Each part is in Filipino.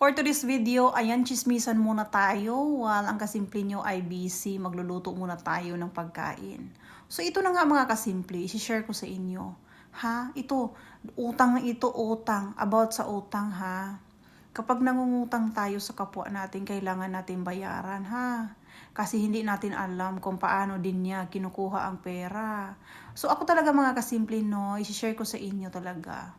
For today's video, ayan, chismisan muna tayo while ang kasimple nyo ay busy. Magluluto muna tayo ng pagkain. So ito na nga mga kasimple, isi-share ko sa inyo. Ha? Ito, utang ito, utang. About sa utang ha. Kapag nangungutang tayo sa kapwa natin, kailangan natin bayaran ha. Kasi hindi natin alam kung paano din niya kinukuha ang pera. So ako talaga mga kasimple no, isi-share ko sa inyo talaga.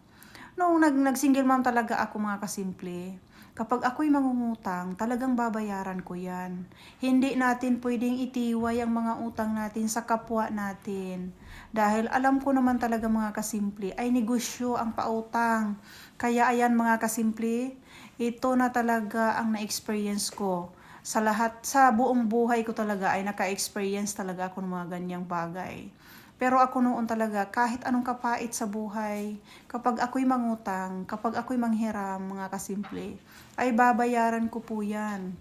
Noong nag, nag-single mom talaga ako mga kasimple, kapag ako'y mangungutang, talagang babayaran ko yan. Hindi natin pwedeng itiway ang mga utang natin sa kapwa natin. Dahil alam ko naman talaga mga kasimple, ay negosyo ang pautang. Kaya ayan mga kasimple, ito na talaga ang na-experience ko. Sa lahat, sa buong buhay ko talaga ay naka-experience talaga ako ng mga ganyang bagay. Pero ako noon talaga, kahit anong kapait sa buhay, kapag ako'y mangutang, kapag ako'y manghiram, mga kasimple, ay babayaran ko po yan.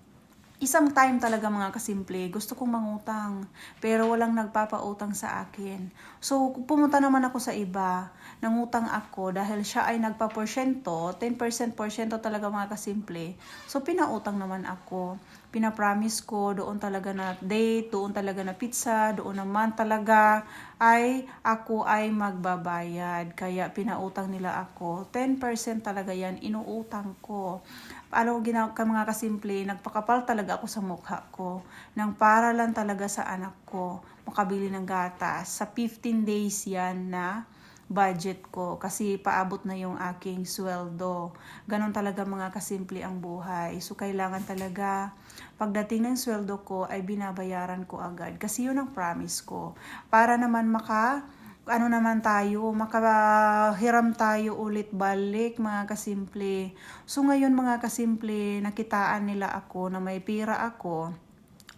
Isang time talaga mga kasimple, gusto kong mangutang, pero walang nagpapautang sa akin. So, pumunta naman ako sa iba, nangutang ako dahil siya ay nagpa-porsyento, 10% porsyento talaga mga kasimple. So, pinautang naman ako. Pinapromise ko, doon talaga na date, doon talaga na pizza, doon naman talaga ay ako ay magbabayad. Kaya pinautang nila ako. 10% talaga yan, inuutang ko ano ginawa ka mga kasimple, nagpakapal talaga ako sa mukha ko. Nang para lang talaga sa anak ko, makabili ng gatas. Sa 15 days yan na budget ko kasi paabot na yung aking sweldo. Ganon talaga mga kasimple ang buhay. So kailangan talaga pagdating ng sweldo ko ay binabayaran ko agad kasi yun ang promise ko. Para naman maka ano naman tayo, makahiram tayo ulit balik mga kasimple. So ngayon mga kasimple, nakitaan nila ako na may pira ako.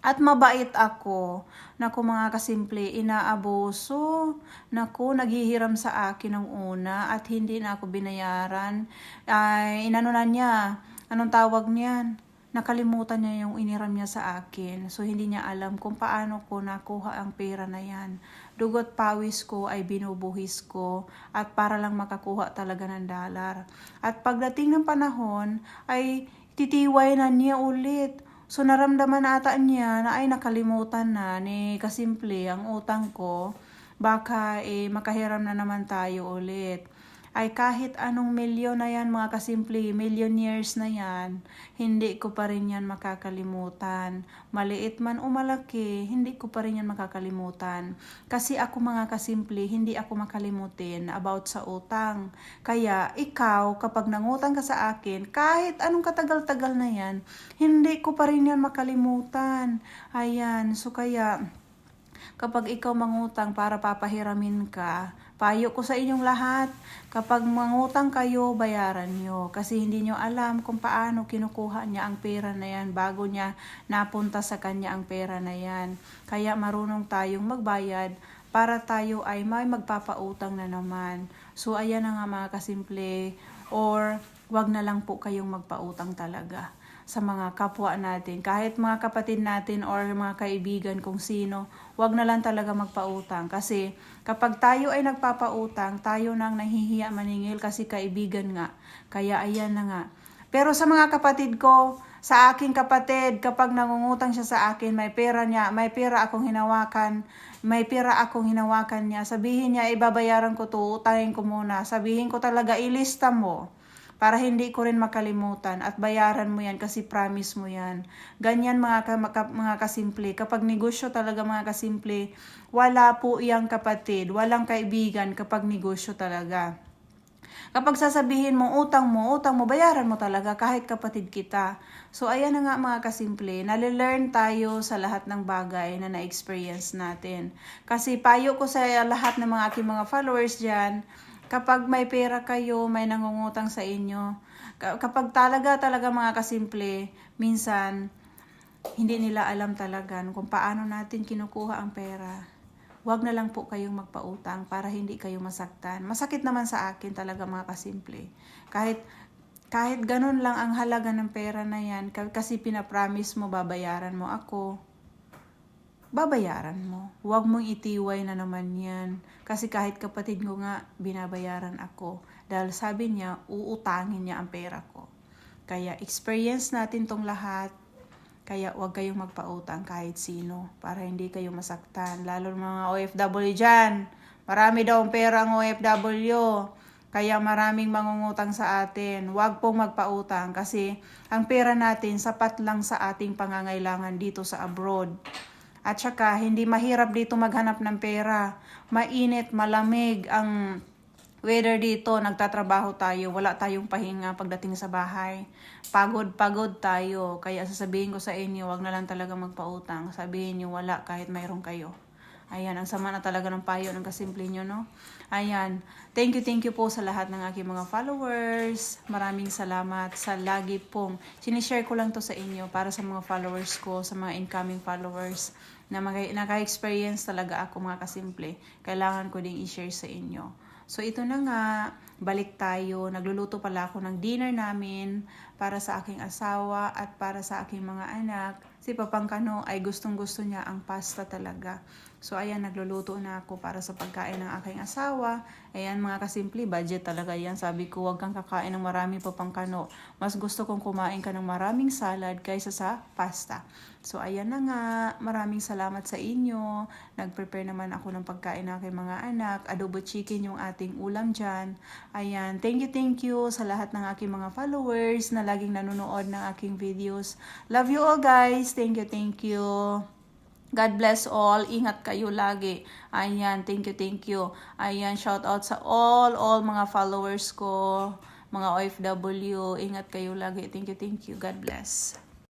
At mabait ako. Naku mga kasimple, inaaboso. Naku, naghihiram sa akin ng una at hindi na ako binayaran. Ay, inano na niya. Anong tawag niyan? Nakalimutan niya yung iniram niya sa akin. So, hindi niya alam kung paano ko nakuha ang pera na yan. Dugot pawis ko ay binubuhis ko at para lang makakuha talaga ng dollar. At pagdating ng panahon ay titiway na niya ulit. So, naramdaman ata niya na ay nakalimutan na ni kasimple ang utang ko. Baka eh, makahiram na naman tayo ulit ay kahit anong milyon na yan mga kasimple, millionaires na yan, hindi ko pa rin yan makakalimutan. Maliit man o malaki, hindi ko pa rin yan makakalimutan. Kasi ako mga kasimple, hindi ako makalimutin about sa utang. Kaya ikaw, kapag nangutang ka sa akin, kahit anong katagal-tagal na yan, hindi ko pa rin yan makalimutan. Ayan, so kaya kapag ikaw mangutang para papahiramin ka, Payo ko sa inyong lahat, kapag mangutang kayo, bayaran nyo. Kasi hindi nyo alam kung paano kinukuha niya ang pera na yan bago niya napunta sa kanya ang pera na yan. Kaya marunong tayong magbayad para tayo ay may magpapautang na naman. So ayan na nga mga kasimple or wag na lang po kayong magpautang talaga sa mga kapwa natin. Kahit mga kapatid natin or mga kaibigan kung sino, wag na lang talaga magpautang. Kasi kapag tayo ay nagpapautang, tayo nang nahihiya maningil kasi kaibigan nga. Kaya ayan na nga. Pero sa mga kapatid ko, sa aking kapatid, kapag nangungutang siya sa akin, may pera niya, may pera akong hinawakan, may pera akong hinawakan niya, sabihin niya, ibabayaran ko to, utangin ko muna. Sabihin ko talaga, ilista mo para hindi ko rin makalimutan at bayaran mo yan kasi promise mo yan. Ganyan mga, ka, mga, mga kasimple. Kapag negosyo talaga mga kasimple, wala po iyang kapatid, walang kaibigan kapag negosyo talaga. Kapag sasabihin mo, utang mo, utang mo, bayaran mo talaga kahit kapatid kita. So, ayan na nga mga kasimple, nalelearn tayo sa lahat ng bagay na na-experience natin. Kasi payo ko sa lahat ng mga aking mga followers dyan, kapag may pera kayo, may nangungutang sa inyo, kapag talaga talaga mga kasimple, minsan hindi nila alam talaga kung paano natin kinukuha ang pera. Huwag na lang po kayong magpautang para hindi kayo masaktan. Masakit naman sa akin talaga mga kasimple. Kahit kahit ganun lang ang halaga ng pera na yan, kasi pinapromise mo, babayaran mo ako, babayaran mo. Huwag mong itiway na naman yan. Kasi kahit kapatid ko nga, binabayaran ako. Dahil sabi niya, uutangin niya ang pera ko. Kaya experience natin tong lahat. Kaya huwag kayong magpautang kahit sino para hindi kayo masaktan. Lalo mga OFW dyan. Marami daw ang pera ang OFW. Kaya maraming mangungutang sa atin. Huwag pong magpautang kasi ang pera natin sapat lang sa ating pangangailangan dito sa abroad. At saka, hindi mahirap dito maghanap ng pera. Mainit, malamig ang weather dito. Nagtatrabaho tayo. Wala tayong pahinga pagdating sa bahay. Pagod-pagod tayo. Kaya sasabihin ko sa inyo, wag na lang talaga magpautang. Sabihin nyo, wala kahit mayroon kayo. Ayan, ang sama na talaga ng payo ng kasimple nyo, no? Ayan. Thank you, thank you po sa lahat ng aking mga followers. Maraming salamat sa lagi pong sinishare ko lang to sa inyo para sa mga followers ko, sa mga incoming followers na naka-experience talaga ako mga kasimple. Kailangan ko ding i-share sa inyo. So ito na nga, balik tayo. Nagluluto pala ako ng dinner namin para sa aking asawa at para sa aking mga anak. Si Papangkano ay gustong gusto niya ang pasta talaga. So ayan, nagluluto na ako para sa pagkain ng aking asawa. Ayan mga kasimple, budget talaga yan. Sabi ko, huwag kang kakain ng marami Papangkano. Mas gusto kong kumain ka ng maraming salad kaysa sa pasta. So ayan na nga, maraming salamat sa inyo. Nag-prepare naman ako ng pagkain ng aking mga anak. Adobo chicken yung ating ulam dyan. Ayan, thank you, thank you sa lahat ng aking mga followers na laging nanonood ng aking videos. Love you all guys. Thank you, thank you. God bless all. Ingat kayo lagi. Ayan, thank you, thank you. Ayan, shout out sa all, all mga followers ko, mga OFW. Ingat kayo lagi. Thank you, thank you. God bless.